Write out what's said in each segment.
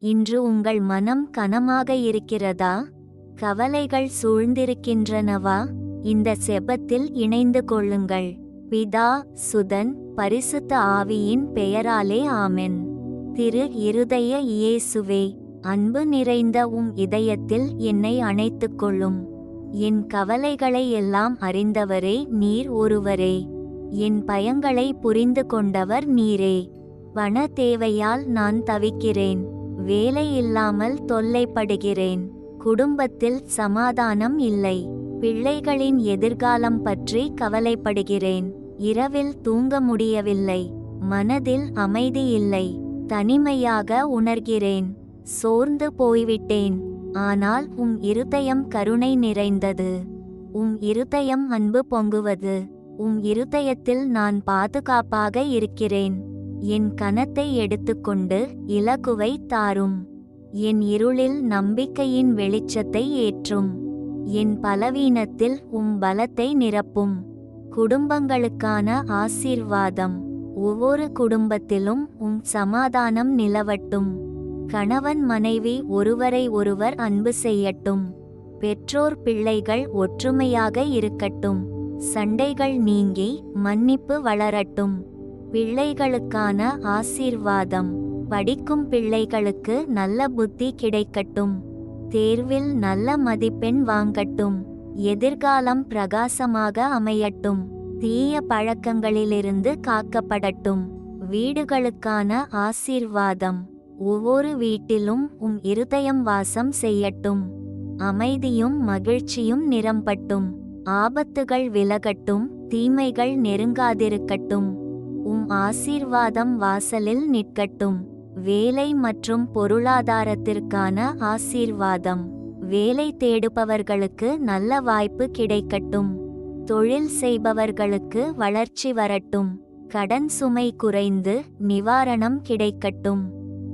இன்று உங்கள் மனம் கனமாக இருக்கிறதா? கவலைகள் சூழ்ந்திருக்கின்றனவா? இந்த செபத்தில் இணைந்து கொள்ளுங்கள். பிதா சுதன் பரிசுத்த ஆவியின் பெயராலே ஆமென். திரு இருதய இயேசுவே அன்பு நிறைந்த உம் இதயத்தில் என்னை அணைத்துக் கொள்ளும். என் கவலைகளை எல்லாம் அறிந்தவரே நீர் ஒருவரே. என் பயங்களை புரிந்து கொண்டவர் நீரே. வன தேவையால் நான் தவிக்கிறேன். வேலை இல்லாமல் தொல்லைப்படுகிறேன். குடும்பத்தில் சமாதானம் இல்லை. பிள்ளைகளின் எதிர்காலம் பற்றி கவலைப்படுகிறேன். இரவில் தூங்க முடியவில்லை. மனதில் அமைதி இல்லை. தனிமையாக உணர்கிறேன். சோர்ந்து போய்விட்டேன். ஆனால் உம் இருதயம் கருணை நிறைந்தது. உம் இருதயம் அன்பு பொங்குவது. உம் இருதயத்தில் நான் பாதுகாப்பாக இருக்கிறேன். என் கனத்தை எடுத்துக்கொண்டு இலகுவை தாரும். என் இருளில் நம்பிக்கையின் வெளிச்சத்தை ஏற்றும். என் பலவீனத்தில் உம் பலத்தை நிரப்பும். குடும்பங்களுக்கான ஆசீர்வாதம். ஒவ்வொரு குடும்பத்திலும் உம் சமாதானம் நிலவட்டும். கணவன் மனைவி ஒருவரை ஒருவர் அன்பு செய்யட்டும். பெற்றோர் பிள்ளைகள் ஒற்றுமையாக இருக்கட்டும். சண்டைகள் நீங்கி மன்னிப்பு வளரட்டும். பிள்ளைகளுக்கான ஆசீர்வாதம். படிக்கும் பிள்ளைகளுக்கு நல்ல புத்தி கிடைக்கட்டும். தேர்வில் நல்ல மதிப்பெண் வாங்கட்டும். எதிர்காலம் பிரகாசமாக அமையட்டும். தீய பழக்கங்களிலிருந்து காக்கப்படட்டும். வீடுகளுக்கான ஆசீர்வாதம். ஒவ்வொரு வீட்டிலும் உம் இருதயம் வாசம் செய்யட்டும். அமைதியும் மகிழ்ச்சியும் நிரம்பட்டும். ஆபத்துகள் விலகட்டும். தீமைகள் நெருங்காதிருக்கட்டும். ஆசீர்வாதம் வாசலில் நிற்கட்டும். வேலை மற்றும் பொருளாதாரத்திற்கான ஆசீர்வாதம். வேலை தேடுபவர்களுக்கு நல்ல வாய்ப்பு கிடைக்கட்டும். தொழில் செய்பவர்களுக்கு வளர்ச்சி வரட்டும். கடன் சுமை குறைந்து நிவாரணம் கிடைக்கட்டும்.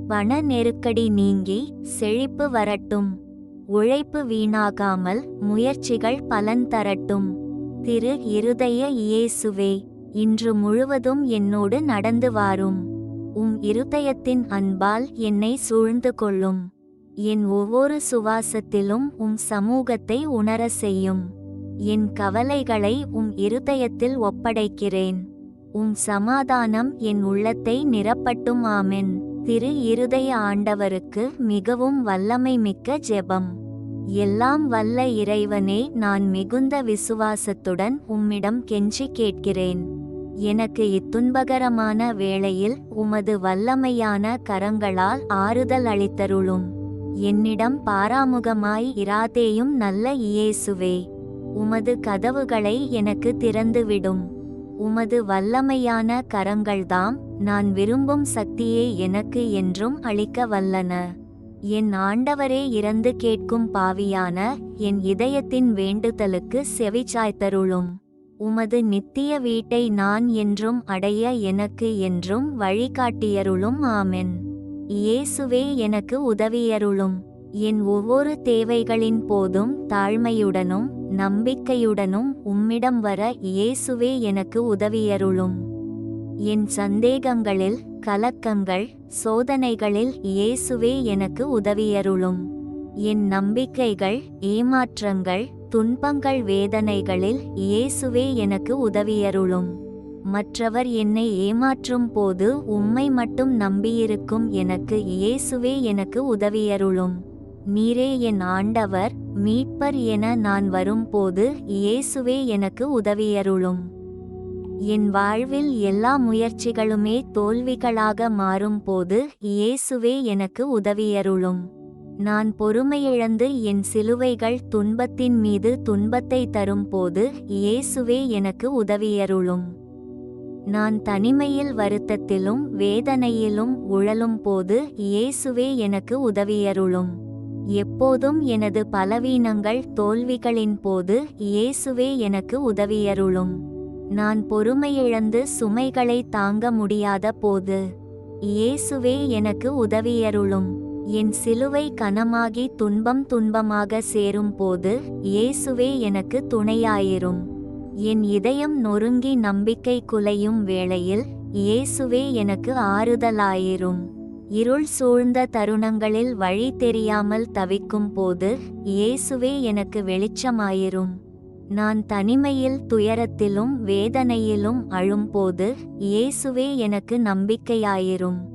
பண நெருக்கடி நீங்கி செழிப்பு வரட்டும். உழைப்பு வீணாகாமல் முயற்சிகள் பலன் தரட்டும். திரு இருதய இயேசுவே. இன்று முழுவதும் என்னோடு நடந்து வாரும். உம் இருதயத்தின் அன்பால் என்னை சூழ்ந்து கொள்ளும். என் ஒவ்வொரு சுவாசத்திலும் உம் சமூகத்தை உணர செய்யும். என் கவலைகளை உம் இருதயத்தில் ஒப்படைக்கிறேன். உம் சமாதானம் என் உள்ளத்தை நிரப்பட்டும் ஆமென். திரு இருதய ஆண்டவருக்கு மிகவும் வல்லமை மிக்க ஜெபம். எல்லாம் வல்ல இறைவனே நான் மிகுந்த விசுவாசத்துடன் உம்மிடம் கெஞ்சி கேட்கிறேன். எனக்கு இத்துன்பகரமான வேளையில் உமது வல்லமையான கரங்களால் ஆறுதல் அளித்தருளும். என்னிடம் பாராமுகமாய் இராதேயும் நல்ல இயேசுவே. உமது கதவுகளை எனக்கு திறந்துவிடும். உமது வல்லமையான கரங்கள்தாம் நான் விரும்பும் சக்தியே எனக்கு என்றும் அளிக்க வல்லன. என் ஆண்டவரே இறந்து கேட்கும் பாவியான என் இதயத்தின் வேண்டுதலுக்கு செவிச்சாய்த்தருளும் உமது நித்திய வீட்டை நான் என்றும் அடைய எனக்கு என்றும் வழிகாட்டியருளும் ஆமென். இயேசுவே எனக்கு உதவியருளும். என் ஒவ்வொரு தேவைகளின் போதும் தாழ்மையுடனும் நம்பிக்கையுடனும் உம்மிடம் வர இயேசுவே எனக்கு உதவியருளும். என் சந்தேகங்களில் கலக்கங்கள் சோதனைகளில் இயேசுவே எனக்கு உதவியருளும். என் நம்பிக்கைகள் ஏமாற்றங்கள் துன்பங்கள் வேதனைகளில் இயேசுவே எனக்கு உதவியருளும். மற்றவர் என்னை ஏமாற்றும் போது உம்மை மட்டும் நம்பியிருக்கும் எனக்கு இயேசுவே எனக்கு உதவியருளும். நீரே என் ஆண்டவர் மீட்பர் என நான் வரும்போது இயேசுவே எனக்கு உதவியருளும். என் வாழ்வில் எல்லா முயற்சிகளுமே தோல்விகளாக மாறும்போது இயேசுவே எனக்கு உதவியருளும். நான் பொறுமையிழந்து என் சிலுவைகள் துன்பத்தின் மீது துன்பத்தை தரும்போது இயேசுவே எனக்கு உதவியருளும். நான் தனிமையில் வருத்தத்திலும் வேதனையிலும் உழலும் போது இயேசுவே எனக்கு உதவியருளும். எப்போதும் எனது பலவீனங்கள் தோல்விகளின் போது இயேசுவே எனக்கு உதவியருளும். நான் பொறுமையிழந்து சுமைகளை தாங்க முடியாத போது இயேசுவே எனக்கு உதவியருளும். என் சிலுவை கனமாகி துன்பம் துன்பமாக சேரும் போது இயேசுவே எனக்கு துணையாயிரும். என் இதயம் நொறுங்கி நம்பிக்கை குலையும் வேளையில் இயேசுவே எனக்கு ஆறுதலாயிரும். இருள் சூழ்ந்த தருணங்களில் வழி தெரியாமல் தவிக்கும் போது இயேசுவே எனக்கு வெளிச்சமாயிரும். நான் தனிமையில் துயரத்திலும் வேதனையிலும் அழும்போது இயேசுவே எனக்கு நம்பிக்கையாயிரும்.